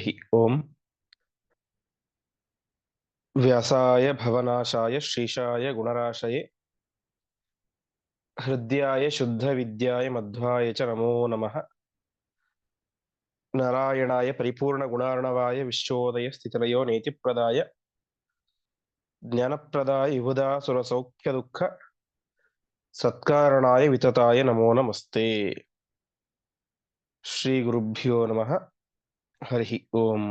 हि ओम् व्यासाय भवनाशाय श्रीशाय गुणराशये हृद्याय शुद्धविद्याय मध्वाय च नमो नमः। नारायणाय परिपूर्ण गुणार्णवाय परिपूर्णगुणार्णवाय विश्वोदयस्थितिलयो नेतिप्रदाय ज्ञानप्रदाय विबुधासुरसौख्यदुःख सत्कारणाय वितताय नमो नमस्ते। श्रीगुरुभ्यो नमः। ಹರಿ ಓಂ,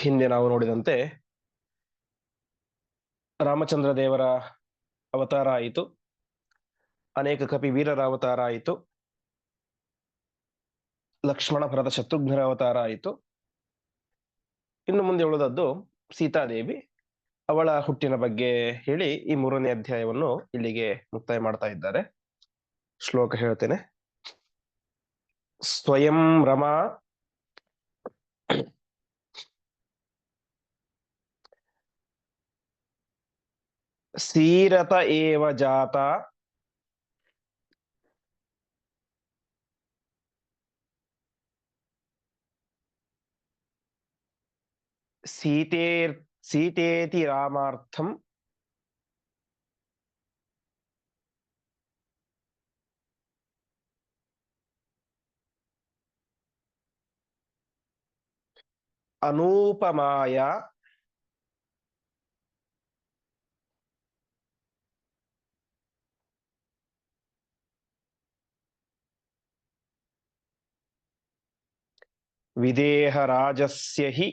ಹಿಂದೆ ನಾವು ನೋಡಿದಂತೆ ರಾಮಚಂದ್ರ ದೇವರ ಅವತಾರ ಆಯಿತು. ಅನೇಕ ಕಪಿ ವೀರರ ಅವತಾರ ಆಯಿತು. ಲಕ್ಷ್ಮಣ ಭರತ ಶತ್ರುಘ್ನರ ಅವತಾರ ಆಯಿತು. ಇನ್ನು ಮುಂದೆ ಉಳಿದದ್ದು ಸೀತಾದೇವಿ. ಅವಳ ಹುಟ್ಟಿನ ಬಗ್ಗೆ ಹೇಳಿ ಈ ಮೂರನೇ ಅಧ್ಯಾಯವನ್ನು ಇಲ್ಲಿಗೆ ಮುಕ್ತಾಯ ಮಾಡ್ತಾ ಇದ್ದಾರೆ. ಶ್ಲೋಕ ಹೇಳ್ತೇನೆ. ಸ್ವಯಂ ರಮಾ ಸೀರತ ಏವ ಜಾತ ಸೀತೇರ್ ಸೀತೇತಿ ರಾಮಾರ್ಥಂ ಅನೂಪಮಾಯ ವಿದೇಹರಾಜಸ್ಯ ಹಿ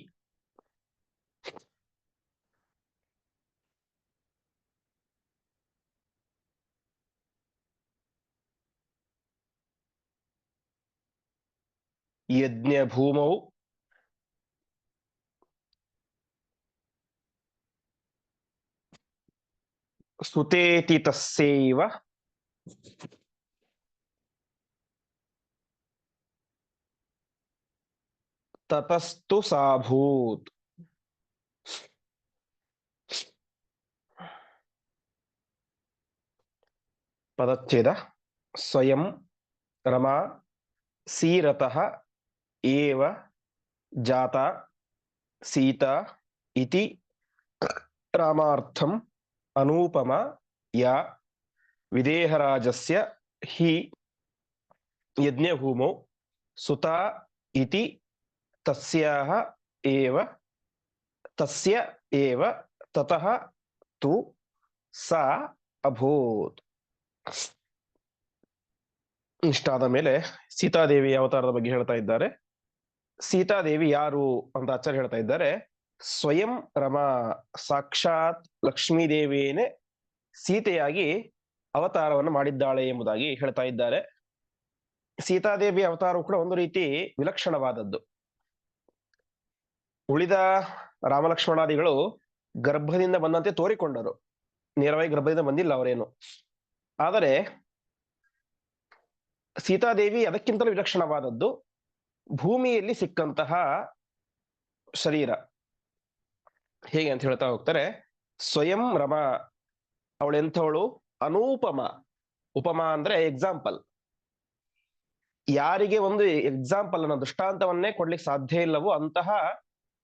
ಯಜ್ಞಭೂಮೌ ಸುತೇತಿ ತಸ್ಯೈವ ತತಸ್ತು ಸಾಭೂತ್ ಪದಚ್ಛೇದ ಸ್ವಯಂ ರಮಾ ಸೀರತಃ ಏವ ಜಾತ ಸೀತಾ ಇತಿ ರಾಮಾರ್ಥಂ ಅನೂಪಮ ಯಾ ವಿದೇಹರಾಜಸ್ಯ ಹಿ ಯಜ್ಞಭೂಮೌ ಸುತಾ ಇತಿ ತಸ್ಯಾಹ ಏವ ತಸ್ಯ ಏವ ತತಃ ತು ಸಾ ಅಭೂತ್. ಇಷ್ಟಾದ ಮೇಲೆ ಸೀತಾದೇವಿ ಅವತಾರದ ಬಗ್ಗೆ ಹೇಳ್ತಾ ಇದ್ದಾರೆ. ಸೀತಾದೇವಿ ಯಾರು ಅಂತ ಆಚಾರ್ಯ ಹೇಳ್ತಾ ಇದ್ದಾರೆ. ಸ್ವಯಂ ರಮಾ ಸಾಕ್ಷಾತ್ ಲಕ್ಷ್ಮೀ ದೇವಿಯೇನೆ ಸೀತೆಯಾಗಿ ಅವತಾರವನ್ನು ಮಾಡಿದ್ದಾಳೆ ಎಂಬುದಾಗಿ ಹೇಳ್ತಾ ಇದ್ದಾರೆ. ಸೀತಾದೇವಿ ಅವತಾರವು ಕೂಡ ಒಂದು ರೀತಿ ವಿಲಕ್ಷಣವಾದದ್ದು. ಉಳಿದ ರಾಮಲಕ್ಷ್ಮಣಾದಿಗಳು ಗರ್ಭದಿಂದ ಬಂದಂತೆ ತೋರಿಕೊಂಡರು. ನೇರವಾಗಿ ಗರ್ಭದಿಂದ ಬಂದಿಲ್ಲ ಅವರೇನು. ಆದರೆ ಸೀತಾದೇವಿ ಅದಕ್ಕಿಂತಲೂ ವಿಲಕ್ಷಣವಾದದ್ದು ಭೂಮಿಯಲ್ಲಿ ಸಿಕ್ಕಂತಹ ಶರೀರ. ಹೇಗೆ ಅಂತ ಹೇಳ್ತಾ ಹೋಗ್ತಾರೆ. ಸ್ವಯಂ ರಮ ಅವಳೆಂಥವಳು? ಅನೂಪಮ. ಉಪಮ ಅಂದ್ರೆ ಎಕ್ಸಾಂಪಲ್ ಯಾರಿಗೆ ಒಂದು ಎಕ್ಸಾಂಪಲ್ ಅನ್ನೋ ದೃಷ್ಟಾಂತವನ್ನೇ ಕೊಡ್ಲಿಕ್ಕೆ ಸಾಧ್ಯ ಇಲ್ಲವೋ ಅಂತಹ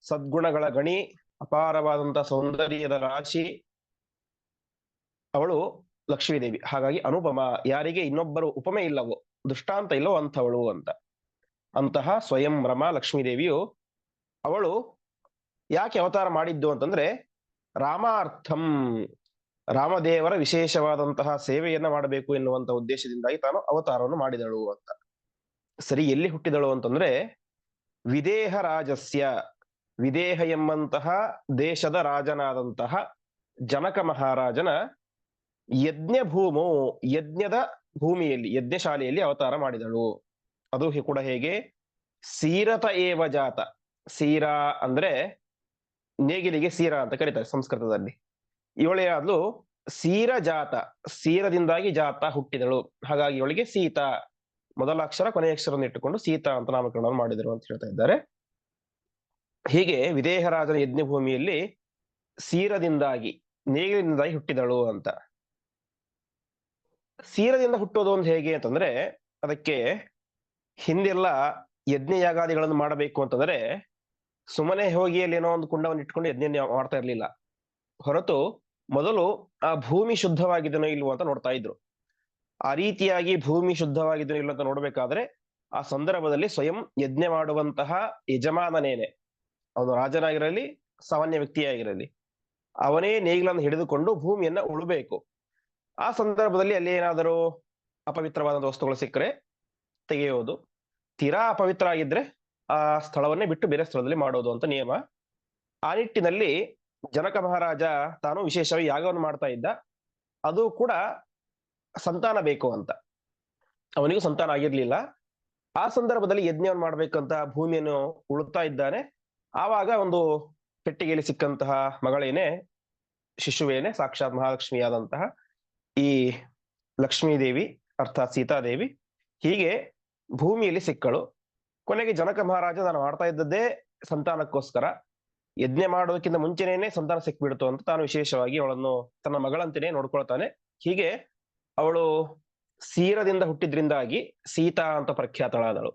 ಸದ್ಗುಣಗಳ ಗಣಿ, ಅಪಾರವಾದಂತಹ ಸೌಂದರ್ಯದ ರಾಶಿ ಅವಳು ಲಕ್ಷ್ಮೀದೇವಿ. ಹಾಗಾಗಿ ಅನುಪಮ, ಯಾರಿಗೆ ಇನ್ನೊಬ್ಬರು ಉಪಮೆ ಇಲ್ಲವೋ, ದೃಷ್ಟಾಂತ ಇಲ್ಲವೋ ಅಂಥವಳು ಅಂತ. ಅಂತಹ ಸ್ವಯಂ ರಮ ಲಕ್ಷ್ಮೀದೇವಿಯು ಅವಳು ಯಾಕೆ ಅವತಾರ ಮಾಡಿದ್ದು ಅಂತಂದ್ರೆ ರಾಮಾರ್ಥಂ ರಾಮದೇವರ ವಿಶೇಷವಾದಂತಹ ಸೇವೆಯನ್ನ ಮಾಡಬೇಕು ಎನ್ನುವಂತ ಉದ್ದೇಶದಿಂದಾಗಿ ತಾನು ಅವತಾರವನ್ನು ಮಾಡಿದಳು ಅಂತ. ಸರಿ, ಎಲ್ಲಿ ಹುಟ್ಟಿದಳು ಅಂತಂದ್ರೆ ವಿದೇಹ ರಾಜಸ್ಯ, ವಿದೇಹ ಎಂಬಂತಹ ದೇಶದ ರಾಜನಾದಂತಹ ಜನಕ ಮಹಾರಾಜನ ಯಜ್ಞ ಭೂಮು ಯಜ್ಞದ ಭೂಮಿಯಲ್ಲಿ, ಯಜ್ಞಶಾಲೆಯಲ್ಲಿ ಅವತಾರ ಮಾಡಿದಳು. ಅದು ಕೂಡ ಹೇಗೆ? ಸೀರತ ಏವ ಜಾತ. ಸೀರಾ ಅಂದ್ರೆ ನೇಗಿಲಿಗೆ ಸೀರ ಅಂತ ಕರೀತಾರೆ ಸಂಸ್ಕೃತದಲ್ಲಿ. ಇವಳೇ ಆದಲು ಸೀರ ಜಾತ, ಸೀರದಿಂದಾಗಿ ಜಾತ ಹುಟ್ಟಿದಳು. ಹಾಗಾಗಿ ಇವಳಿಗೆ ಸೀತಾ, ಮೊದಲ ಅಕ್ಷರ, ಕೊನೆಯ ಅಕ್ಷರವನ್ನು ಇಟ್ಟುಕೊಂಡು ಸೀತಾ ಅಂತ ನಾಮಕರಣವನ್ನು ಮಾಡಿದರು ಅಂತ ಹೇಳ್ತಾ ಇದ್ದಾರೆ. ಹೀಗೆ ವಿದೇಹರಾಜನ ಯಜ್ಞ ಭೂಮಿಯಲ್ಲಿ ಸೀರದಿಂದಾಗಿ, ನೇಗಿಲಿನಿಂದಾಗಿ ಹುಟ್ಟಿದಳು ಅಂತ. ಸೀರದಿಂದ ಹುಟ್ಟೋದು ಒಂದು ಹೇಗೆ ಅಂತಂದ್ರೆ, ಅದಕ್ಕೆ ಹಿಂದೆಲ್ಲ ಯಜ್ಞ ಯಾಗಾದಿಗಳನ್ನು ಮಾಡಬೇಕು ಅಂತಂದ್ರೆ ಸುಮ್ಮನೆ ಹೋಗಿ ಅಲ್ಲಿ ಏನೋ ಒಂದು ಕುಂಡವನ್ನು ಇಟ್ಕೊಂಡು ಯಜ್ಞ ಮಾಡ್ತಾ ಇರ್ಲಿಲ್ಲ. ಹೊರತು ಮೊದಲು ಆ ಭೂಮಿ ಶುದ್ಧವಾಗಿದನೋ ಇಲ್ವೋ ಅಂತ ನೋಡ್ತಾ ಇದ್ರು. ಆ ರೀತಿಯಾಗಿ ಭೂಮಿ ಶುದ್ಧವಾಗಿದ್ದನೋ ಇಲ್ವೋ ಅಂತ ನೋಡ್ಬೇಕಾದ್ರೆ ಆ ಸಂದರ್ಭದಲ್ಲಿ ಸ್ವಯಂ ಯಜ್ಞ ಮಾಡುವಂತಹ ಯಜಮಾನನೇನೆ. ಅವನು ರಾಜನಾಗಿರಲಿ, ಸಾಮಾನ್ಯ ವ್ಯಕ್ತಿಯಾಗಿರಲಿ, ಅವನೇ ನೇಗಿಲನ್ನು ಹಿಡಿದುಕೊಂಡು ಭೂಮಿಯನ್ನ ಉಳಬೇಕು. ಆ ಸಂದರ್ಭದಲ್ಲಿ ಅಲ್ಲಿ ಏನಾದರೂ ಅಪವಿತ್ರವಾದ ವಸ್ತುಗಳು ಸಿಕ್ಕರೆ ತೆಗೆಯೋದು. ತೀರಾ ಅಪವಿತ್ರ ಆಗಿದ್ರೆ ಆ ಸ್ಥಳವನ್ನೇ ಬಿಟ್ಟು ಬೇರೆ ಸ್ಥಳದಲ್ಲಿ ಮಾಡೋದು ಅಂತ ನಿಯಮ. ಆ ನಿಟ್ಟಿನಲ್ಲಿ ಜನಕ ಮಹಾರಾಜ ತಾನು ವಿಶೇಷವಾಗಿ ಯಾಗವನ್ನು ಮಾಡ್ತಾ ಇದ್ದ. ಅದು ಕೂಡ ಸಂತಾನ ಬೇಕು ಅಂತ. ಅವನಿಗೂ ಸಂತಾನ ಆಗಿರ್ಲಿಲ್ಲ. ಆ ಸಂದರ್ಭದಲ್ಲಿ ಯಜ್ಞವನ್ನು ಮಾಡ್ಬೇಕಂತ ಭೂಮಿಯನ್ನು ಉಳುತ್ತಾ ಇದ್ದಾನೆ. ಆವಾಗ ಒಂದು ಪೆಟ್ಟಿಗೆಯಲ್ಲಿ ಸಿಕ್ಕಂತಹ ಮಗಳೇನೆ, ಶಿಶುವೇನೆ, ಸಾಕ್ಷಾತ್ ಮಹಾಲಕ್ಷ್ಮಿಯಾದಂತಹ ಈ ಲಕ್ಷ್ಮೀದೇವಿ, ಅರ್ಥಾತ್ ಸೀತಾದೇವಿ, ಹೀಗೆ ಭೂಮಿಯಲ್ಲಿ ಸಿಕ್ಕಳು. ಕೊನೆಗೆ ಜನಕ ಮಹಾರಾಜ ನಾನು ಮಾಡ್ತಾ ಇದ್ದದ್ದೇ ಸಂತಾನಕ್ಕೋಸ್ಕರ. ಯಜ್ಞ ಮಾಡೋದಕ್ಕಿಂತ ಮುಂಚೆನೇನೆ ಸಂತಾನ ಸಿಕ್ಬಿಡ್ತು ಅಂತ ತಾನು ವಿಶೇಷವಾಗಿ ಅವಳನ್ನು ತನ್ನ ಮಗಳಂತೆಯೇ ನೋಡ್ಕೊಳ್ತಾನೆ. ಹೀಗೆ ಅವಳು ಸೀರದಿಂದ ಹುಟ್ಟಿದ್ರಿಂದಾಗಿ ಸೀತಾ ಅಂತ ಪ್ರಖ್ಯಾತಳಾದಳು.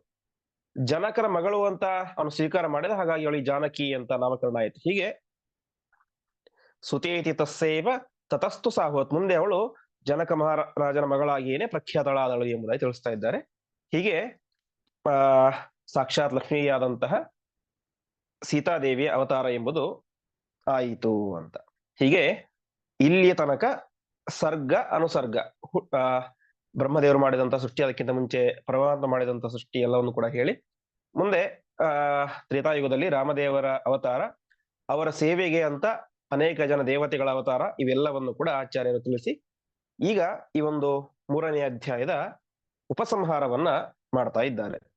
ಜನಕರ ಮಗಳು ಅಂತ ಅವನು ಸ್ವೀಕಾರ ಮಾಡಿದ ಹಾಗಾಗಿ ಅವಳಿ ಜಾನಕಿ ಅಂತ ನಾಮಕರಣ ಆಯಿತು. ಹೀಗೆ ಸುತೇತಿ ತಸ್ಸೇವ ತತಸ್ತು ಸಾಹುವತ್. ಮುಂದೆ ಅವಳು ಜನಕ ಮಹಾರಾಜನ ಮಗಳಾಗಿಯೇನೆ ಪ್ರಖ್ಯಾತಳಾದಳು ಎಂಬುದಾಗಿ ತಿಳಿಸ್ತಾ ಇದ್ದಾರೆ. ಹೀಗೆ, ಆ ಸಾಕ್ಷಾತ್ ಲಕ್ಷ್ಮಿಯಾದಂತಹ ಸೀತಾದೇವಿಯ ಅವತಾರ ಎಂಬುದು ಆಯಿತು ಅಂತ. ಹೀಗೆ ಇಲ್ಲಿಯ ತನಕ ಸರ್ಗ ಅನುಸರ್ಗ ಬ್ರಹ್ಮದೇವರು ಮಾಡಿದಂತಹ ಸೃಷ್ಟಿ, ಅದಕ್ಕಿಂತ ಮುಂಚೆ ಪರಮಾತ್ಮ ಮಾಡಿದಂತಹ ಸೃಷ್ಟಿ ಎಲ್ಲವನ್ನು ಕೂಡ ಹೇಳಿ, ಮುಂದೆ, ಆ, ತ್ರೇತಾಯುಗದಲ್ಲಿ ರಾಮದೇವರ ಅವತಾರ, ಅವರ ಸೇವೆಗೆ ಅಂತ ಅನೇಕ ಜನ ದೇವತೆಗಳ ಅವತಾರ, ಇವೆಲ್ಲವನ್ನು ಕೂಡ ಆಚಾರ್ಯರು ತಿಳಿಸಿ, ಈಗ ಈ ಒಂದು ಮೂರನೇ ಅಧ್ಯಾಯದ ಉಪಸಂಹಾರವನ್ನ ಮಾಡ್ತಾ ಇದ್ದಾರೆ.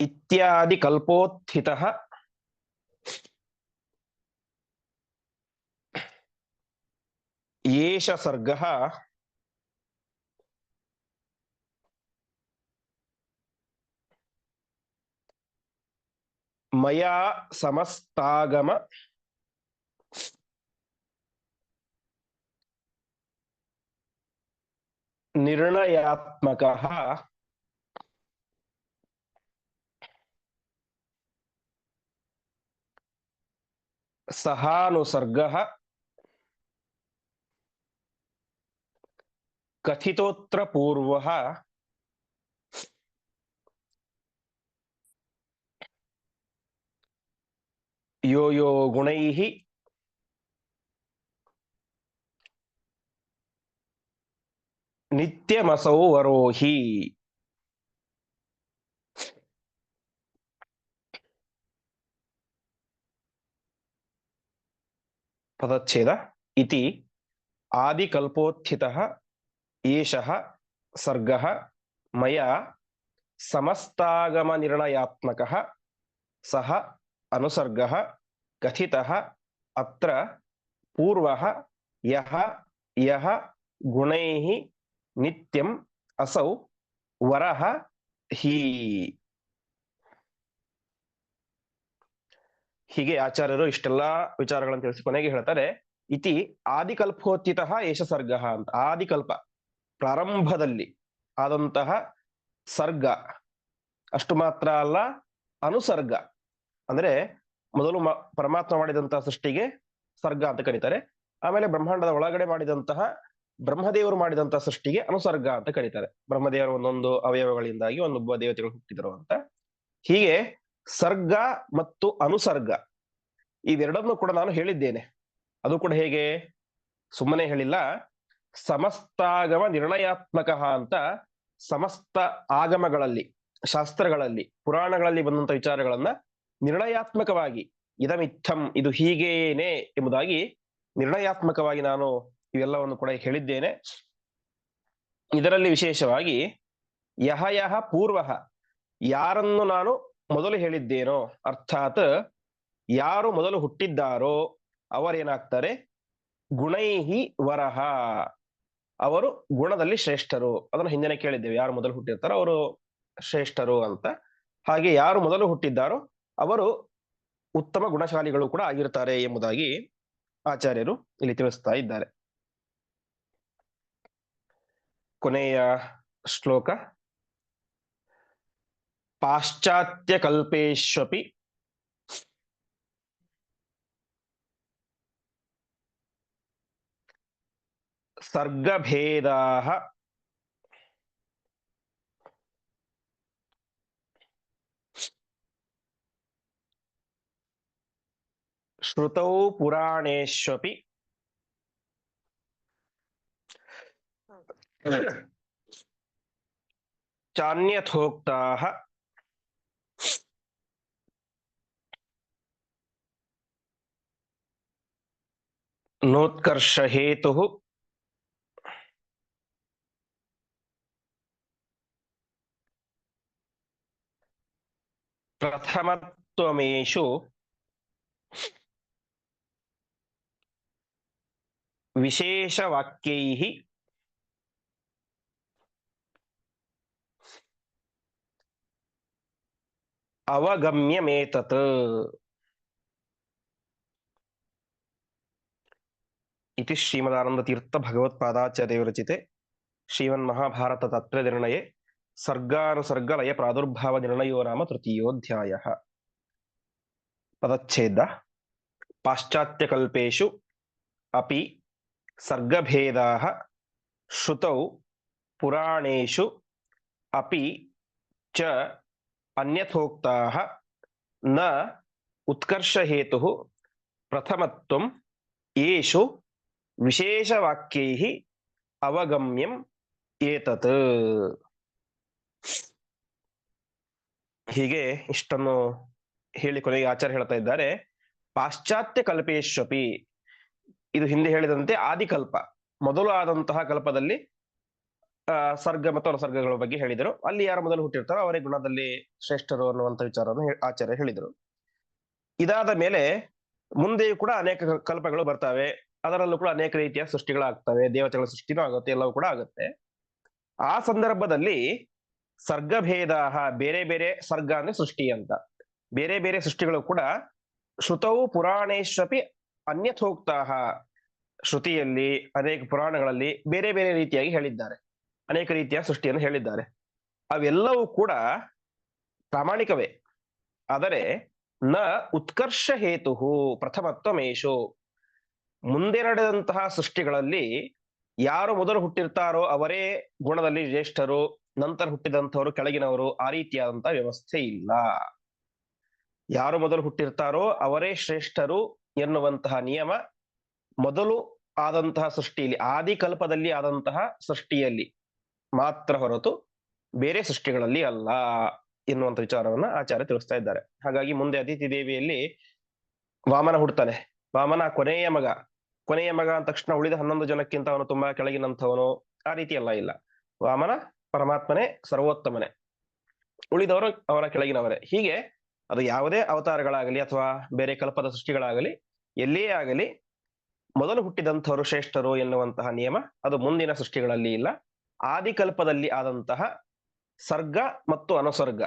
ಇತ್ಯಾದಿ ಕಲ್ಪೋತ್ಥಿತ ಏಷ ಸರ್ಗ ಮಯಾ ಸಮಸ್ತಾಗಮ ನಿರ್ಣಯಾತ್ಮಕ ಸಹಾನುಸರ್ಗ ಕಥಿತೋತ್ರ ಪೂರ್ವ ಯೋ ಯೋ ಗುಣೈ ನಿತ್ಯಮಸೌ ವರೋಹಿ. ಪದಚ್ಛೇದ ಇತಿ ಆದಿಕಲ್ಪೋತ್ಥಿತಃ ಏಷಃ ಸರ್ಗಃ ಮಯಾ ಸಮಸ್ತಾಗಮನಿರ್ಣಯಾತ್ಮಕಃ ಸಹ ಅನುಸರ್ಗಃ ಕಥಿತಃ ಅತ್ರ ಪೂರ್ವಃ ಯಹ ಯಹ ಗುಣೈಃ ನಿತ್ಯಂ ಅಸೌ ವರಃ ಹೀ ಹೀಗೆ ಆಚಾರ್ಯರು ಇಷ್ಟೆಲ್ಲಾ ವಿಚಾರಗಳನ್ನು ತಿಳಿಸಿ ಕೊನೆಗೆ ಹೇಳ್ತಾರೆ, ಇತಿ ಆದಿಕಲ್ಪೋತ್ಥಿತ ಏಷ ಸರ್ಗ ಅಂತ. ಆದಿಕಲ್ಪ, ಪ್ರಾರಂಭದಲ್ಲಿ ಆದಂತಹ ಸರ್ಗ. ಅಷ್ಟು ಮಾತ್ರ ಅಲ್ಲ, ಅನುಸರ್ಗ. ಅಂದ್ರೆ ಮೊದಲು ಪರಮಾತ್ಮ ಮಾಡಿದಂತಹ ಸೃಷ್ಟಿಗೆ ಸರ್ಗ ಅಂತ ಕರೀತಾರೆ. ಆಮೇಲೆ ಬ್ರಹ್ಮಾಂಡದ ಒಳಗಡೆ ಮಾಡಿದಂತಹ ಬ್ರಹ್ಮದೇವರು ಮಾಡಿದಂತಹ ಸೃಷ್ಟಿಗೆ ಅನುಸರ್ಗ ಅಂತ ಕರೀತಾರೆ. ಬ್ರಹ್ಮದೇವರ ಒಂದೊಂದು ಅವಯವಗಳಿಂದಾಗಿ ಒಂದೊಬ್ಬ ದೇವತೆಗಳು ಹುಟ್ಟಿದರು ಅಂತ. ಹೀಗೆ ಸರ್ಗ ಮತ್ತು ಅನುಸರ್ಗ. ಇವೆರಡನ್ನು ಕೂಡ ನಾನು ಹೇಳಿದ್ದೇನೆ. ಅದು ಕೂಡ ಹೇಗೆ? ಸುಮ್ಮನೆ ಹೇಳಿಲ್ಲ. ಸಮಸ್ತಾಗಮ ನಿರ್ಣಯಾತ್ಮಕ ಅಂತ ಸಮಸ್ತ ಆಗಮಗಳಲ್ಲಿ, ಶಾಸ್ತ್ರಗಳಲ್ಲಿ, ಪುರಾಣಗಳಲ್ಲಿ ಬಂದಂತ ವಿಚಾರಗಳನ್ನ ನಿರ್ಣಯಾತ್ಮಕವಾಗಿ ಇದಮಿತ್ತಂ ಇದು ಹೀಗೇನೆ ಎಂಬುದಾಗಿ ನಿರ್ಣಯಾತ್ಮಕವಾಗಿ ನಾನು ಇವೆಲ್ಲವನ್ನು ಕೂಡ ಹೇಳಿದ್ದೇನೆ. ಇದರಲ್ಲಿ ವಿಶೇಷವಾಗಿ ಯಹ ಯಹ ಪೂರ್ವ ಯಾರನ್ನು ನಾನು ಮೊದಲು ಹೇಳಿದ್ದೇನೋ ಅರ್ಥಾತ್ ಯಾರು ಮೊದಲು ಹುಟ್ಟಿದ್ದಾರೋ ಅವರೇನಾಗ್ತಾರೆ? ಗುಣೈಹಿ ವರಹ. ಅವರು ಗುಣದಲ್ಲಿ ಶ್ರೇಷ್ಠರು. ಅದನ್ನು ಹಿಂದಿನ ಕೇಳಿದ್ದೇವೆ. ಯಾರು ಮೊದಲು ಹುಟ್ಟಿರ್ತಾರೋ ಅವರು ಶ್ರೇಷ್ಠರು ಅಂತ. ಹಾಗೆ ಯಾರು ಮೊದಲು ಹುಟ್ಟಿದ್ದಾರೋ ಅವರು ಉತ್ತಮ ಗುಣಶಾಲಿಗಳು ಕೂಡ ಆಗಿರ್ತಾರೆ ಎಂಬುದಾಗಿ ಆಚಾರ್ಯರು ಇಲ್ಲಿ ತಿಳಿಸ್ತಾ ಇದ್ದಾರೆ. ಕೊನೆಯ ಶ್ಲೋಕ. पाश्चात्यकल्पेष्वपि। सर्गभेदाः। श्रुतौ पुराणेष्वपि। चान्यथोक्ताः। नोत्कर्षहेतुः प्रथमत्वमेषु विशेषवाक्यैः अवगम्यमेतत्। ఇది శ్రీమదానందతీర్థ భగవత్పాదాచార్య విరచితే శ్రీమన్మహాభారత తత్వనిర్ణయే సర్గానుసర్గలయ ప్రాదుర్భావ నిర్ణయో నామ తృతీయోధ్యాయ పదచ్ఛేద పాశ్చాత్యకల్పేషు అపి సర్గభేదా శృతౌ పురాణేషు అపి చ అన్యథోక్త న ఉత్కర్షహేతు ప్రథమత్వం ఏషు ವಿಶೇಷವಾಕ್ಯೈः ಅವಗಮ್ಯಂ ಏತತ್. ಹೀಗೆ ಇಷ್ಟನ್ನು ಹೇಳಿ ಕೊನೆಗೆ ಆಚಾರ್ಯ ಹೇಳ್ತಾ ಇದ್ದಾರೆ. ಪಾಶ್ಚಾತ್ಯ ಕಲ್ಪೇಶ್ವಪಿ. ಇದು ಹಿಂದೆ ಹೇಳಿದಂತೆ ಆದಿಕಲ್ಪ. ಮೊದಲು ಆದಂತಹ ಕಲ್ಪದಲ್ಲಿ, ಆ, ಸರ್ಗ ಮತ್ತು ಅನುಸರ್ಗಗಳ ಬಗ್ಗೆ ಹೇಳಿದರು. ಅಲ್ಲಿ ಯಾರು ಮೊದಲು ಹುಟ್ಟಿರ್ತಾರೋ ಅವರೇ ಗುಣದಲ್ಲಿ ಶ್ರೇಷ್ಠರು ಅನ್ನುವಂಥ ವಿಚಾರವನ್ನು ಆಚಾರ್ಯ ಹೇಳಿದರು. ಇದಾದ ಮೇಲೆ ಮುಂದೆಯೂ ಕೂಡ ಅನೇಕ ಕಲ್ಪಗಳು ಬರ್ತವೆ. ಅದರಲ್ಲೂ ಕೂಡ ಅನೇಕ ರೀತಿಯ ಸೃಷ್ಟಿಗಳಾಗ್ತವೆ, ದೇವತೆಗಳ ಸೃಷ್ಟಿನೂ ಆಗುತ್ತೆ, ಎಲ್ಲವೂ ಕೂಡ ಆಗುತ್ತೆ. ಆ ಸಂದರ್ಭದಲ್ಲಿ ಸರ್ಗಭೇದ ಬೇರೆ ಬೇರೆ ಸರ್ಗ ಅಂದ್ರೆ ಸೃಷ್ಟಿ ಅಂತ. ಬೇರೆ ಬೇರೆ ಸೃಷ್ಟಿಗಳು ಕೂಡ ಶ್ರುತವು ಪುರಾಣೇಶ್ವಪಿ ಅನ್ಯಥೋಕ್ತಾಹ ಶ್ರುತಿಯಲ್ಲಿ, ಅನೇಕ ಪುರಾಣಗಳಲ್ಲಿ ಬೇರೆ ಬೇರೆ ರೀತಿಯಾಗಿ ಹೇಳಿದ್ದಾರೆ. ಅನೇಕ ರೀತಿಯ ಸೃಷ್ಟಿಯನ್ನು ಹೇಳಿದ್ದಾರೆ. ಅವೆಲ್ಲವೂ ಕೂಡ ಪ್ರಾಮಾಣಿಕವೇ. ಆದರೆ ನ ಉತ್ಕರ್ಷ ಹೇತು ಪ್ರಥಮತ್ವಮೇಶು ಮುಂದೆ ನಡೆದಂತಹ ಸೃಷ್ಟಿಗಳಲ್ಲಿ ಯಾರು ಮೊದಲು ಹುಟ್ಟಿರ್ತಾರೋ ಅವರೇ ಗುಣದಲ್ಲಿ ಜ್ಯೇಷ್ಠರು, ನಂತರ ಹುಟ್ಟಿದಂಥವರು ಕೆಳಗಿನವರು, ಆ ರೀತಿಯಾದಂತಹ ವ್ಯವಸ್ಥೆ ಇಲ್ಲ. ಯಾರು ಮೊದಲು ಹುಟ್ಟಿರ್ತಾರೋ ಅವರೇ ಶ್ರೇಷ್ಠರು ಎನ್ನುವಂತಹ ನಿಯಮ ಮೊದಲು ಆದಂತಹ ಸೃಷ್ಟಿಯಲ್ಲಿ ಆದಿಕಲ್ಪದಲ್ಲಿ ಆದಂತಹ ಸೃಷ್ಟಿಯಲ್ಲಿ ಮಾತ್ರ ಹೊರತು ಬೇರೆ ಸೃಷ್ಟಿಗಳಲ್ಲಿ ಅಲ್ಲ ಎನ್ನುವಂತ ವಿಚಾರವನ್ನ ಆಚಾರ್ಯ ತಿಳಿಸ್ತಾ ಇದ್ದಾರೆ. ಹಾಗಾಗಿ ಮುಂದೆ ಅತಿಥಿ ದೇವಿಯಲ್ಲಿ ವಾಮನ ಹುಡ್ತಾನೆ. ವಾಮನ ಕೊನೆಯ ಮಗ. ಕೊನೆಯ ಮಗ ಅಂದ ತಕ್ಷಣ ಉಳಿದ ಹನ್ನೊಂದು ಜನಕ್ಕಿಂತ ಅವನು ತುಂಬಾ ಕೆಳಗಿನಂಥವನು ಆ ರೀತಿ ಎಲ್ಲ ಇಲ್ಲ. ವಾಮನ, ಪರಮಾತ್ಮನೇ ಸರ್ವೋತ್ತಮನೇ. ಉಳಿದವರು ಅವರ ಕೆಳಗಿನವರೇ. ಹೀಗೆ ಅದು ಯಾವುದೇ ಅವತಾರಗಳಾಗಲಿ ಅಥವಾ ಬೇರೆ ಕಲ್ಪದ ಸೃಷ್ಟಿಗಳಾಗಲಿ, ಎಲ್ಲಿಯೇ ಆಗಲಿ ಮೊದಲು ಹುಟ್ಟಿದಂಥವರು ಶ್ರೇಷ್ಠರು ಎನ್ನುವಂತಹ ನಿಯಮ ಅದು ಮುಂದಿನ ಸೃಷ್ಟಿಗಳಲ್ಲಿ ಇಲ್ಲ. ಆದಿಕಲ್ಪದಲ್ಲಿ ಆದಂತಹ ಸರ್ಗ ಮತ್ತು ಅನುಸರ್ಗ.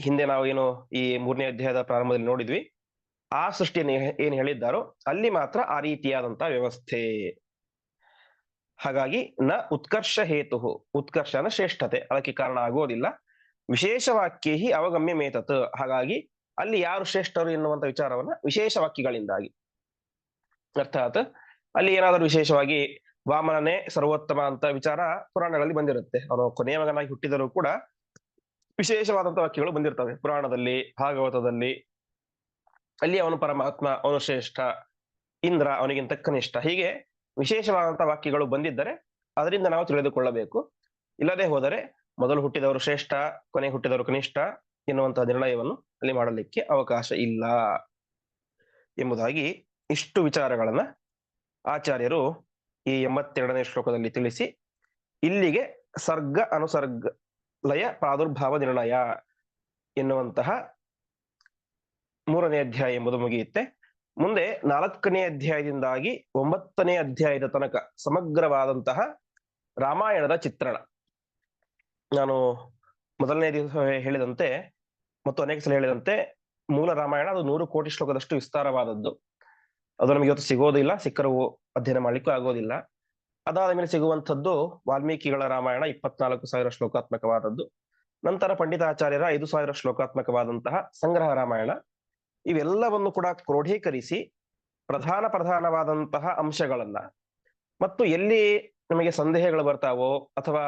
ಹಿಂದೆ ನಾವು ಈ ಮೂರನೇ ಅಧ್ಯಾಯದ ಪ್ರಾರಂಭದಲ್ಲಿ ನೋಡಿದ್ವಿ. ಆ ಸೃಷ್ಟಿಯನ್ನು ಏನು ಹೇಳಿದ್ದಾರೋ ಅಲ್ಲಿ ಮಾತ್ರ ಆ ರೀತಿಯಾದಂತಹ ವ್ಯವಸ್ಥೆ. ಹಾಗಾಗಿ ನ ಉತ್ಕರ್ಷ ಹೇತು ಉತ್ಕರ್ಷನ ಶ್ರೇಷ್ಠತೆ. ಅದಕ್ಕೆ ಕಾರಣ ಆಗೋದಿಲ್ಲ ವಿಶೇಷ ಹಿ ಅವಗಮ್ಯ ಮೇತತ್. ಹಾಗಾಗಿ ಅಲ್ಲಿ ಯಾರು ಶ್ರೇಷ್ಠರು ಎನ್ನುವಂತ ವಿಚಾರವನ್ನ ವಿಶೇಷ ವಾಕ್ಯಗಳಿಂದಾಗಿ. ಅರ್ಥಾತ್ ಅಲ್ಲಿ ಏನಾದರೂ ವಿಶೇಷವಾಗಿ ವಾಮನನೇ ಸರ್ವೋತ್ತಮ ಅಂತ ವಿಚಾರ ಪುರಾಣಗಳಲ್ಲಿ ಬಂದಿರುತ್ತೆ. ಅವನು ಕೊನೆಯ ಮಗನಾಗಿ ಹುಟ್ಟಿದರೂ ಕೂಡ ವಿಶೇಷವಾದಂತಹ ವಾಕ್ಯಗಳು ಬಂದಿರ್ತವೆ. ಪುರಾಣದಲ್ಲಿ, ಭಾಗವತದಲ್ಲಿ ಅಲ್ಲಿ ಅವನು ಪರಮಾತ್ಮ, ಅವನು ಶ್ರೇಷ್ಠ, ಇಂದ್ರ ಅವನಿಗಿಂತ ಕನಿಷ್ಠ. ಹೀಗೆ ವಿಶೇಷವಾದಂತಹ ವಾಕ್ಯಗಳು ಬಂದಿದ್ದರೆ ಅದರಿಂದ ನಾವು ತಿಳಿದುಕೊಳ್ಳಬೇಕು. ಇಲ್ಲದೆ ಹೋದರೆ ಮೊದಲು ಹುಟ್ಟಿದವರು ಶ್ರೇಷ್ಠ, ಕೊನೆಗೆ ಹುಟ್ಟಿದವರು ಕನಿಷ್ಠ ಎನ್ನುವಂತಹ ನಿರ್ಣಯವನ್ನು ಅಲ್ಲಿ ಮಾಡಲಿಕ್ಕೆ ಅವಕಾಶ ಇಲ್ಲ. ಎಂಬುದಾಗಿ ಇಷ್ಟು ವಿಚಾರಗಳನ್ನ ಆಚಾರ್ಯರು ಈ ಎಂಬತ್ತೆರಡನೇ ಶ್ಲೋಕದಲ್ಲಿ ತಿಳಿಸಿ, ಇಲ್ಲಿಗೆ ಸರ್ಗ ಅನುಸರ್ಗ ಲಯ ಪ್ರಾದುರ್ಭಾವ ನಿರ್ಣಯ ಎನ್ನುವಂತಹ ಮೂರನೇ ಅಧ್ಯಾಯ ಎಂಬುದು ಮುಗಿಯುತ್ತೆ. ಮುಂದೆ ನಾಲ್ಕನೇ ಅಧ್ಯಾಯದಿಂದಾಗಿ ಒಂಬತ್ತನೇ ಅಧ್ಯಾಯದ ತನಕ ಸಮಗ್ರವಾದಂತಹ ರಾಮಾಯಣದ ಚಿತ್ರಣ. ನಾನು ಮೊದಲನೇ ದಿವಸ ಹೇಳಿದಂತೆ ಮತ್ತು ಅನೇಕ ಸಲ ಹೇಳಿದಂತೆ ಮೂಲ ರಾಮಾಯಣ ಅದು ನೂರು ಕೋಟಿ ಶ್ಲೋಕದಷ್ಟು ವಿಸ್ತಾರವಾದದ್ದು. ಅದು ನಮಗೆ ಇವತ್ತು ಸಿಗೋದಿಲ್ಲ, ಸಿಕ್ಕರೂ ಅಧ್ಯಯನ ಮಾಡ್ಲಿಕ್ಕೂ ಆಗೋದಿಲ್ಲ. ಅದಾದ ಮೇಲೆ ಸಿಗುವಂಥದ್ದು ವಾಲ್ಮೀಕಿಗಳ ರಾಮಾಯಣ ಇಪ್ಪತ್ನಾಲ್ಕು ಸಾವಿರ ಶ್ಲೋಕಾತ್ಮಕವಾದದ್ದು. ನಂತರ ಪಂಡಿತಾಚಾರ್ಯರ ಐದು ಸಾವಿರ ಶ್ಲೋಕಾತ್ಮಕವಾದಂತಹ ಸಂಗ್ರಹ ರಾಮಾಯಣ. ಇವೆಲ್ಲವನ್ನು ಕೂಡ ಕ್ರೋಢೀಕರಿಸಿ ಪ್ರಧಾನ ಪ್ರಧಾನವಾದಂತಹ ಅಂಶಗಳನ್ನ. ಮತ್ತು ಎಲ್ಲಿ ನಮಗೆ ಸಂದೇಹಗಳು ಬರ್ತಾವೋ ಅಥವಾ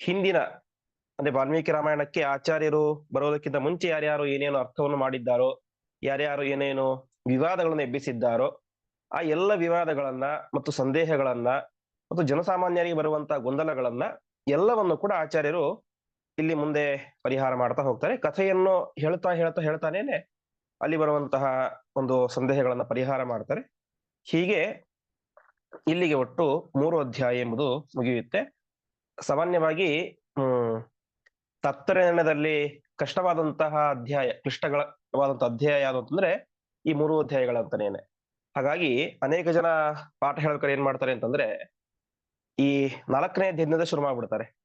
ಹಿಂದಿನ ಅಂದ್ರೆ ವಾಲ್ಮೀಕಿ ರಾಮಾಯಣಕ್ಕೆ ಆಚಾರ್ಯರು ಬರೋದಕ್ಕಿಂತ ಮುಂಚೆ ಯಾರ್ಯಾರು ಏನೇನು ಅರ್ಥವನ್ನು ಮಾಡಿದ್ದಾರೋ, ಯಾರ್ಯಾರು ಏನೇನು ವಿವಾದಗಳನ್ನು ಎಬ್ಬಿಸಿದ್ದಾರೋ, ಆ ಎಲ್ಲ ವಿವಾದಗಳನ್ನ ಮತ್ತು ಸಂದೇಹಗಳನ್ನ ಮತ್ತು ಜನಸಾಮಾನ್ಯರಿಗೆ ಬರುವಂತಹ ಗೊಂದಲಗಳನ್ನ ಎಲ್ಲವನ್ನು ಕೂಡ ಆಚಾರ್ಯರು ಇಲ್ಲಿ ಮುಂದೆ ಪರಿಹಾರ ಮಾಡ್ತಾ ಹೋಗ್ತಾರೆ. ಕಥೆಯನ್ನು ಹೇಳ್ತಾ ಹೇಳ್ತಾ ಹೇಳ್ತಾನೇನೆ ಅಲ್ಲಿ ಬರುವಂತಹ ಒಂದು ಸಂದೇಹಗಳನ್ನ ಪರಿಹಾರ ಮಾಡ್ತಾರೆ. ಹೀಗೆ ಇಲ್ಲಿಗೆ ಒಟ್ಟು ಮೂರು ಅಧ್ಯಾಯ ಎಂಬುದು ಮುಗಿಯುತ್ತೆ. ಸಾಮಾನ್ಯವಾಗಿ, ಹ್ಮ್ ತತ್ತರಣದಲ್ಲಿ ಕಷ್ಟವಾದಂತಹ ಅಧ್ಯಾಯ, ಕ್ಲಿಷ್ಟಗಳವಾದಂತಹ ಅಧ್ಯಾಯ ಯಾವುದು ಅಂತಂದ್ರೆ ಈ ಮೂರು ಅಧ್ಯಾಯಗಳಂತನೇನೆ ಹಾಗಾಗಿ ಅನೇಕ ಜನ ಪಾಠ ಹೇಳ್ಬೇಕಾದ್ರೆ ಏನ್ ಮಾಡ್ತಾರೆ ಅಂತಂದ್ರೆ, ಈ ನಾಲ್ಕನೇ ಅಧ್ಯಾಯದಿಂದ ಶುರು ಮಾಡ್ಬಿಡ್ತಾರೆ.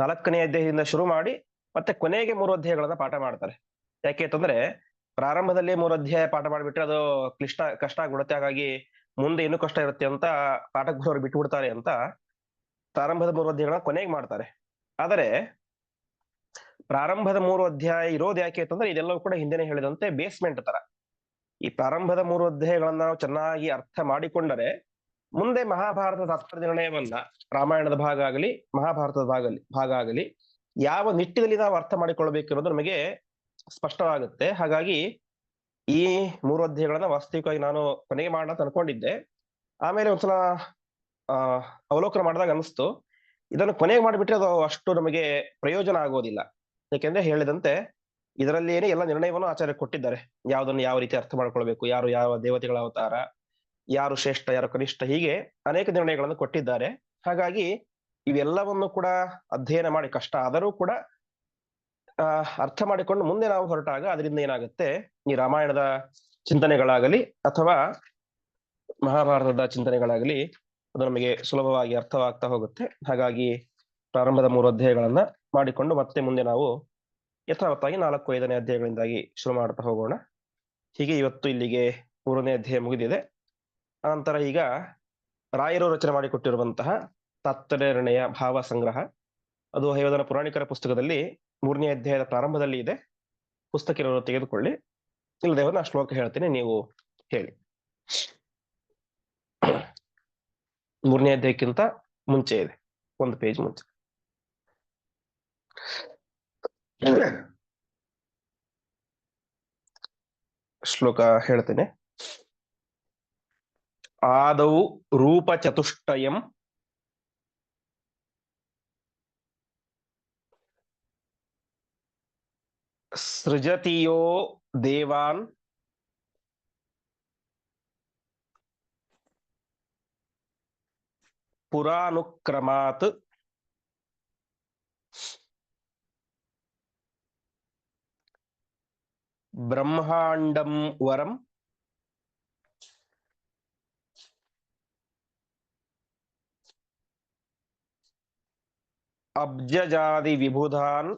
ನಾಲ್ಕನೇ ಅಧ್ಯಾಯದಿಂದ ಶುರು ಮಾಡಿ ಮತ್ತೆ ಕೊನೆಗೆ ಮೂರು ಅಧ್ಯಾಯಗಳನ್ನ ಪಾಠ ಮಾಡ್ತಾರೆ. ಯಾಕೆ ಅಂತಂದ್ರೆ ಪ್ರಾರಂಭದಲ್ಲಿ ಮೂರು ಅಧ್ಯಾಯ ಪಾಠ ಮಾಡಿಬಿಟ್ರೆ ಅದು ಕ್ಲಿಷ್ಟ, ಕಷ್ಟ ಆಗ್ಬಿಡುತ್ತೆ ಹಾಗಾಗಿ ಮುಂದೆ ಇನ್ನೂ ಕಷ್ಟ ಇರುತ್ತೆ ಅಂತ ಪಾಠಕ್ ಬರೋರು ಬಿಟ್ಟು ಬಿಡ್ತಾರೆ ಅಂತ ಪ್ರಾರಂಭದ ಮೂರು ಅಧ್ಯಾಯಗಳನ್ನ ಕೊನೆಗೆ ಮಾಡ್ತಾರೆ. ಆದರೆ ಪ್ರಾರಂಭದ ಮೂರು ಅಧ್ಯಾಯ ಇರೋದು ಯಾಕೆ ಅಂತಂದ್ರೆ ಇದೆಲ್ಲವೂ ಕೂಡ ಹಿಂದೆನೆ ಹೇಳಿದಂತೆ ಬೇಸ್ಮೆಂಟ್ ತರ. ಈ ಪ್ರಾರಂಭದ ಮೂರು ಅಧ್ಯಾಯಗಳನ್ನ ನಾವು ಚೆನ್ನಾಗಿ ಅರ್ಥ ಮಾಡಿಕೊಂಡರೆ ಮುಂದೆ ಮಹಾಭಾರತದ ತಾತ್ಪರ್ಯ ನಿರ್ಣಯವನ್ನ ರಾಮಾಯಣದ ಭಾಗ ಆಗಲಿ, ಮಹಾಭಾರತದ ಭಾಗ ಭಾಗ ಆಗಲಿ ಯಾವ ನಿಟ್ಟಿನಲ್ಲಿ ನಾವು ಅರ್ಥ ಮಾಡಿಕೊಳ್ಬೇಕಿರೋದು ನಮಗೆ ಸ್ಪಷ್ಟವಾಗುತ್ತೆ. ಹಾಗಾಗಿ ಈ ಮೂರು ಅಧ್ಯಾಯಗಳನ್ನ ವಾಸ್ತವಿಕವಾಗಿ ನಾನು ಕೊನೆಗೆ ಮಾಡೋಣ ಅಂತ ಅನ್ಕೊಂಡಿದ್ದೆ. ಆಮೇಲೆ ಒಂದ್ಸಲ, ಆ, ಅವಲೋಕನ ಮಾಡಿದಾಗ ಅನಿಸ್ತು ಇದನ್ನು ಕೊನೆಗೆ ಮಾಡಿಬಿಟ್ರೆ ಅದು ಅಷ್ಟು ನಮಗೆ ಪ್ರಯೋಜನ ಆಗೋದಿಲ್ಲ. ಯಾಕೆಂದ್ರೆ ಹೇಳಿದಂತೆ ಇದರಲ್ಲಿ ಏನೇ ಎಲ್ಲ ನಿರ್ಣಯವನ್ನು ಆಚಾರ್ಯ ಕೊಟ್ಟಿದ್ದಾರೆ. ಯಾವುದನ್ನು ಯಾವ ರೀತಿ ಅರ್ಥ ಮಾಡ್ಕೊಳ್ಬೇಕು, ಯಾರು ಯಾವ ದೇವತೆಗಳ ಅವತಾರ, ಯಾರು ಶ್ರೇಷ್ಠ, ಯಾರು ಕನಿಷ್ಠ, ಹೀಗೆ ಅನೇಕ ನಿರ್ಣಯಗಳನ್ನು ಕೊಟ್ಟಿದ್ದಾರೆ. ಹಾಗಾಗಿ ಇವೆಲ್ಲವನ್ನು ಕೂಡ ಅಧ್ಯಯನ ಮಾಡಿ ಕಷ್ಟ ಆದರೂ ಕೂಡ ಅರ್ಥ ಮಾಡಿಕೊಂಡು ಮುಂದೆ ನಾವು ಹೊರಟಾಗ ಅದರಿಂದ ಏನಾಗುತ್ತೆ? ಈ ರಾಮಾಯಣದ ಚಿಂತನೆಗಳಾಗಲಿ ಅಥವಾ ಮಹಾಭಾರತದ ಚಿಂತನೆಗಳಾಗಲಿ ಅದು ನಮಗೆ ಸುಲಭವಾಗಿ ಅರ್ಥವಾಗ್ತಾ ಹೋಗುತ್ತೆ. ಹಾಗಾಗಿ ಪ್ರಾರಂಭದ ಮೂರು ಅಧ್ಯಾಯಗಳನ್ನ ಮಾಡಿಕೊಂಡು ಮತ್ತೆ ಮುಂದೆ ನಾವು ಯಥಾವತ್ತಾಗಿ ನಾಲ್ಕು ಐದನೇ ಅಧ್ಯಾಯಗಳಿಂದಾಗಿ ಶುರು ಮಾಡ್ತಾ ಹೋಗೋಣ. ಹೀಗೆ ಇವತ್ತು ಇಲ್ಲಿಗೆ ಮೂರನೇ ಅಧ್ಯಾಯ ಮುಗಿದಿದೆ. ಅನಂತರ ಈಗ ರಾಯರು ರಚನೆ ಮಾಡಿಕೊಟ್ಟಿರುವಂತಹ ತಾತ್ಪರ್ಯನಿರ್ಣಯ ಭಾವ ಸಂಗ್ರಹ. ಅದು ಹೈವದನ ಪುರಾಣಿಕರ ಪುಸ್ತಕದಲ್ಲಿ ಮೂರನೇ ಅಧ್ಯಾಯದ ಪ್ರಾರಂಭದಲ್ಲಿ ಇದೆ. ಪುಸ್ತಕ ಇರೋರು ತೆಗೆದುಕೊಳ್ಳಿ. ಇಲ್ಲದೆ ನಾ ಶ್ಲೋಕ ಹೇಳ್ತೀನಿ, ನೀವು ಹೇಳಿ. ಮೂರನೇ ಅಧ್ಯಾಯಕ್ಕಿಂತ ಮುಂಚೆ ಇದೆ. ಒಂದು ಪೇಜ್ ಮುಂಚೆ. ಶ್ಲೋಕ ಹೇಳ್ತೇನೆ. ಆದವು ರೂಪ ಚತುಷ್ಟಯಂ ಸೃಜತಿಯೋ ದೇವಾನ್ ಪುರಾನುಕ್ರಮಾತ್ ಬ್ರಹ್ಮಾಂಡಂ ವರಂ ಅಬ್ಜಜಾದಿ ವಿಬುಧಾನ್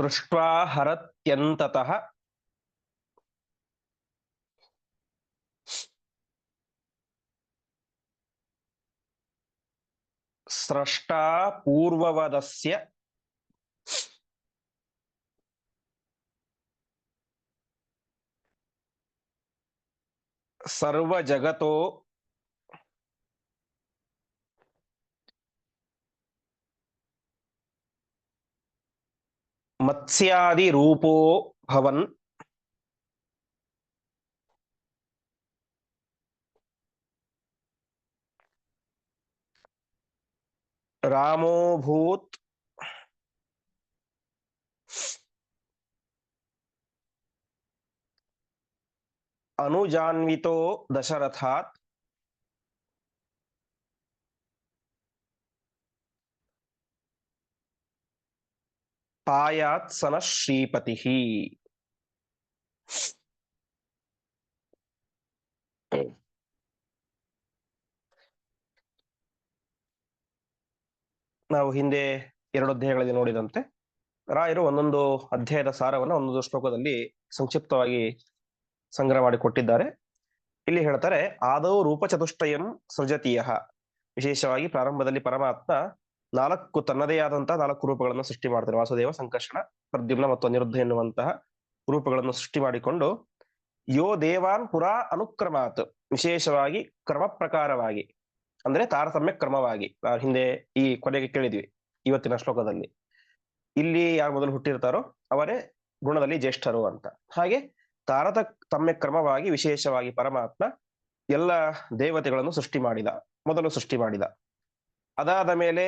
ಸೃಷ್ಟ್ವಾ ಹರತ್ಯಂತತಃ ಸ್ರಷ್ಟಾ ಪೂರ್ವವದಸ್ಯ ಸರ್ವಜಗತೋ ಮತ್ಸ್ಯಾದಿ ರೂಪೋ ಭವನ್ ರಾಮೋಭೂತ್ ಅನುಜಾನ್ವಿತೋ ದಶರಥಾತ್ ಪಾಯಾತ್ ಸನ ಶ್ರೀಪತಿ ನಾವು ಹಿಂದೆ ಎರಡು ಅಧ್ಯಾಯಗಳಲ್ಲಿ ನೋಡಿದಂತೆ ರಾಯರು ಒಂದೊಂದು ಅಧ್ಯಾಯದ ಸಾರವನ್ನು ಒಂದೊಂದು ಶ್ಲೋಕದಲ್ಲಿ ಸಂಕ್ಷಿಪ್ತವಾಗಿ ಸಂಗ್ರಹ ಮಾಡಿ ಕೊಟ್ಟಿದ್ದಾರೆ. ಇಲ್ಲಿ ಹೇಳ್ತಾರೆ, ಆದೌ ರೂಪಚತುಷ್ಟಯಂ ಸೃಜತೀಯ. ವಿಶೇಷವಾಗಿ ಪ್ರಾರಂಭದಲ್ಲಿ ಪರಮಾತ್ಮ ನಾಲ್ಕು ತನ್ನದೇ ಆದಂತಹ ನಾಲ್ಕು ರೂಪಗಳನ್ನು ಸೃಷ್ಟಿ ಮಾಡ್ತಾರೆ. ವಾಸುದೇವ, ಸಂಕರ್ಷಣ, ಪ್ರದ್ಯುಮ್ನ ಮತ್ತು ಅನಿರುದ್ಧ ಎನ್ನುವಂತಹ ರೂಪಗಳನ್ನು ಸೃಷ್ಟಿ ಮಾಡಿಕೊಂಡು, ಯೋ ದೇವಾನ್ ಪುರಾ ಅನುಕ್ರಮಾತ್, ವಿಶೇಷವಾಗಿ ಕ್ರಮ ಪ್ರಕಾರವಾಗಿ ಅಂದ್ರೆ ತಾರತಮ್ಯ ಕ್ರಮವಾಗಿ. ಹಿಂದೆ ಈ ಕೊನೆಗೆ ಕೇಳಿದ್ವಿ ಇವತ್ತಿನ ಶ್ಲೋಕದಲ್ಲಿ. ಇಲ್ಲಿ ಯಾರು ಮೊದಲು ಹುಟ್ಟಿರ್ತಾರೋ ಅವರೇ ಗುಣದಲ್ಲಿ ಜ್ಯೇಷ್ಠರು ಅಂತ. ಹಾಗೆ ತಾರತಮ್ಯ ಕ್ರಮವಾಗಿ ವಿಶೇಷವಾಗಿ ಪರಮಾತ್ಮ ಎಲ್ಲ ದೇವತೆಗಳನ್ನು ಸೃಷ್ಟಿ ಮಾಡಿದ, ಮೊದಲು ಸೃಷ್ಟಿ ಮಾಡಿದ. ಅದಾದ ಮೇಲೆ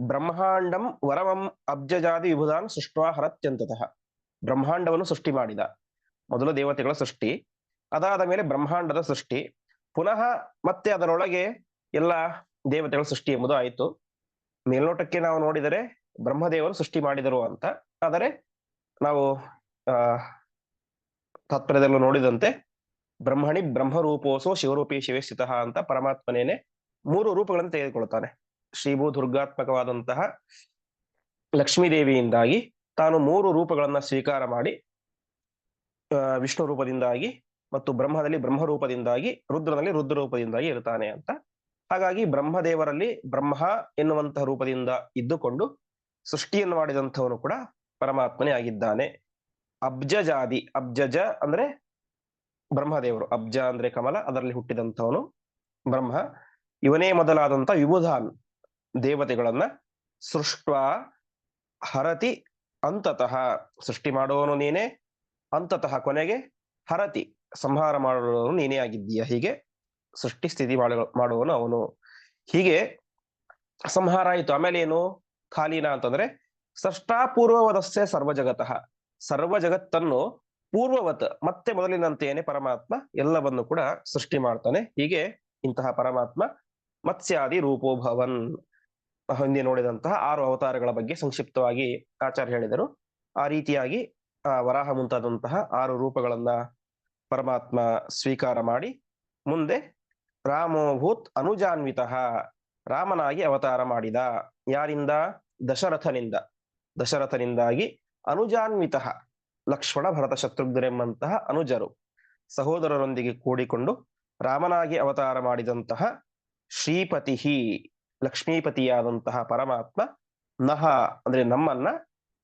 ಬ್ರಹ್ಮಾಂಡಂ ವರವಂ ಅಬ್ಜಜಾದಿ ವಿಭುಧಾನ್ ಸೃಷ್ಟ ಹರತ್ಯಂತತಃ. ಬ್ರಹ್ಮಾಂಡವನ್ನು ಸೃಷ್ಟಿ ಮಾಡಿದ. ಮೊದಲು ದೇವತೆಗಳ ಸೃಷ್ಟಿ, ಅದಾದ ಮೇಲೆ ಬ್ರಹ್ಮಾಂಡದ ಸೃಷ್ಟಿ, ಪುನಃ ಮತ್ತೆ ಅದರೊಳಗೆ ಎಲ್ಲ ದೇವತೆಗಳ ಸೃಷ್ಟಿ ಎಂಬುದು ಆಯಿತು. ಮೇಲ್ನೋಟಕ್ಕೆ ನಾವು ನೋಡಿದರೆ ಬ್ರಹ್ಮದೇವರು ಸೃಷ್ಟಿ ಮಾಡಿದರು ಅಂತ. ಆದರೆ ನಾವು, ಆ, ತಾತ್ಪರ್ಯದಲ್ಲೂ ನೋಡಿದಂತೆ ಬ್ರಹ್ಮಣಿ ಬ್ರಹ್ಮರೂಪೋಸೋ ಶಿವರೂಪಿ ಶಿವಸ್ಥಿತ ಅಂತ ಪರಮಾತ್ಮನೇನೆ ಮೂರು ರೂಪಗಳನ್ನು ತೆಗೆದುಕೊಳ್ತಾನೆ. ಶ್ರೀಭೂ ದುರ್ಗಾತ್ಮಕವಾದಂತಹ ಲಕ್ಷ್ಮೀದೇವಿಯಿಂದಾಗಿ ತಾನು ಮೂರು ರೂಪಗಳನ್ನ ಸ್ವೀಕಾರ ಮಾಡಿ ವಿಷ್ಣು ರೂಪದಿಂದಾಗಿ ಮತ್ತು ಬ್ರಹ್ಮದಲ್ಲಿ ಬ್ರಹ್ಮ ರೂಪದಿಂದಾಗಿ ರುದ್ರನಲ್ಲಿ ರುದ್ರ ರೂಪದಿಂದಾಗಿ ಇರ್ತಾನೆ ಅಂತ. ಹಾಗಾಗಿ ಬ್ರಹ್ಮದೇವರಲ್ಲಿ ಬ್ರಹ್ಮ ಎನ್ನುವಂತಹ ರೂಪದಿಂದ ಇದ್ದುಕೊಂಡು ಸೃಷ್ಟಿಯನ್ನು ಮಾಡಿದಂಥವನು ಕೂಡ ಪರಮಾತ್ಮನೇ ಆಗಿದ್ದಾನೆ. ಅಬ್ಜಜಾದಿ, ಅಬ್ಜಜ ಅಂದ್ರೆ ಬ್ರಹ್ಮದೇವರು. ಅಬ್ಜ ಅಂದ್ರೆ ಕಮಲ, ಅದರಲ್ಲಿ ಹುಟ್ಟಿದಂಥವನು ಬ್ರಹ್ಮ. ಇವನೇ ಮೊದಲಾದಂತ ವಿಬುಧಾನ್ ದೇವತೆಗಳನ್ನ ಸೃಷ್ಟ ಹರತಿ ಅಂತತಃ. ಸೃಷ್ಟಿ ಮಾಡುವವನು ನೀನೇ, ಅಂತತಃ ಕೊನೆಗೆ ಹರತಿ. ಸಂಹಾರ ಮಾಡುವವನು ನೀನೇ ಆಗಿದ್ದೀಯ. ಹೀಗೆ ಸೃಷ್ಟಿ ಸ್ಥಿತಿ ಮಾಡುವನು ಅವನು. ಹೀಗೆ ಸಂಹಾರ ಆಯಿತು. ಆಮೇಲೆ ಏನು? ಖಾಲಿನ ಅಂತಂದ್ರೆ ಸೃಷ್ಟಾಪೂರ್ವವದಸ್ಸೆ ಸರ್ವ ಜಗತಃ ಸರ್ವ ಜಗತ್ತನ್ನು ಪೂರ್ವವತ್, ಮತ್ತೆ ಮೊದಲಿನಂತೆಯೇ ಪರಮಾತ್ಮ ಎಲ್ಲವನ್ನು ಕೂಡ ಸೃಷ್ಟಿ ಮಾಡ್ತಾನೆ. ಹೀಗೆ ಇಂತಹ ಪರಮಾತ್ಮ ಮತ್ಸ್ಯಾದಿ ರೂಪೋಭವನ್ ಹಿಂದೆ ನೋಡಿದಂತಹ ಆರು ಅವತಾರಗಳ ಬಗ್ಗೆ ಸಂಕ್ಷಿಪ್ತವಾಗಿ ಆಚಾರ್ಯ ಹೇಳಿದರು. ಆ ರೀತಿಯಾಗಿ, ಆ ವರಾಹ ಮುಂತಾದಂತಹ ಆರು ರೂಪಗಳನ್ನ ಪರಮಾತ್ಮ ಸ್ವೀಕಾರ ಮಾಡಿ, ಮುಂದೆ ರಾಮೋಭೂತ್ ಅನುಜಾನ್ವಿತ ರಾಮನಾಗಿ ಅವತಾರ ಮಾಡಿದ. ಯಾರಿಂದ? ದಶರಥನಿಂದ. ದಶರಥನಿಂದಾಗಿ ಅನುಜಾನ್ವಿತ ಲಕ್ಷ್ಮಣ ಭರತ ಶತ್ರುಘ್ನರೆಂಬಂತಹ ಅನುಜರು ಸಹೋದರರೊಂದಿಗೆ ಕೂಡಿಕೊಂಡು ರಾಮನಾಗಿ ಅವತಾರ ಮಾಡಿದಂತಹ ಶ್ರೀಪತಿ ಲಕ್ಷ್ಮೀಪತಿಯಾದಂತಹ ಪರಮಾತ್ಮ ನಹ, ಅಂದ್ರೆ ನಮ್ಮನ್ನ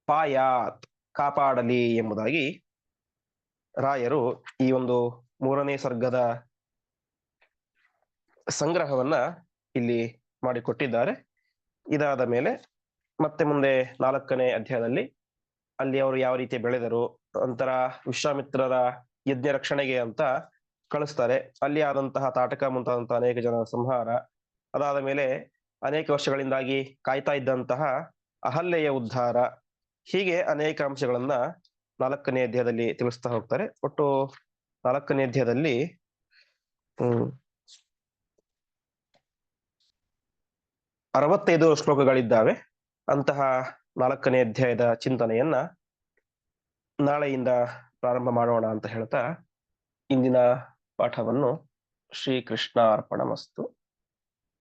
ಪಾಯಾತ್, ಕಾಪಾಡಲಿ ಎಂಬುದಾಗಿ ರಾಯರು ಈ ಒಂದು ಮೂರನೇ ಸರ್ಗದ ಸಂಗ್ರಹವನ್ನ ಇಲ್ಲಿ ಮಾಡಿಕೊಟ್ಟಿದ್ದಾರೆ. ಇದಾದ ಮೇಲೆ ಮತ್ತೆ ಮುಂದೆ ನಾಲ್ಕನೇ ಅಧ್ಯಾಯದಲ್ಲಿ ಅಲ್ಲಿ ಅವರು ಯಾವ ರೀತಿ ಬೆಳೆದರು, ನಂತರ ವಿಶ್ವಾಮಿತ್ರರ ಯಜ್ಞ ರಕ್ಷಣೆಗೆ ಅಂತ ಕಳಿಸ್ತಾರೆ. ಅಲ್ಲಿ ಆದಂತಹ ತಾಟಕ ಮುಂತಾದಂತಹ ಅನೇಕ ಜನರ ಸಂಹಾರ, ಅದಾದ ಮೇಲೆ ಅನೇಕ ವರ್ಷಗಳಿಂದಾಗಿ ಕಾಯ್ತಾ ಇದ್ದಂತಹ ಅಹಲ್ಯೆಯ ಉದ್ಧಾರ. ಹೀಗೆ ಅನೇಕ ಅಂಶಗಳನ್ನ ನಾಲ್ಕನೇ ಅಧ್ಯಾಯದಲ್ಲಿ ತಿಳಿಸ್ತಾ ಹೋಗ್ತಾರೆ. ಒಟ್ಟು ನಾಲ್ಕನೇ ಅಧ್ಯಾಯದಲ್ಲಿ, ಹ್ಮ್, ಅರವತ್ತೈದು ಶ್ಲೋಕಗಳಿದ್ದಾವೆ. ಅಂತಹ ನಾಲ್ಕನೇ ಅಧ್ಯಾಯದ ಚಿಂತನೆಯನ್ನ ನಾಳೆಯಿಂದ ಪ್ರಾರಂಭ ಮಾಡೋಣ ಅಂತ ಹೇಳ್ತಾ ಇಂದಿನ ಪಾಠವನ್ನು ಶ್ರೀಕೃಷ್ಣ ಅರ್ಪಣಮಸ್ತು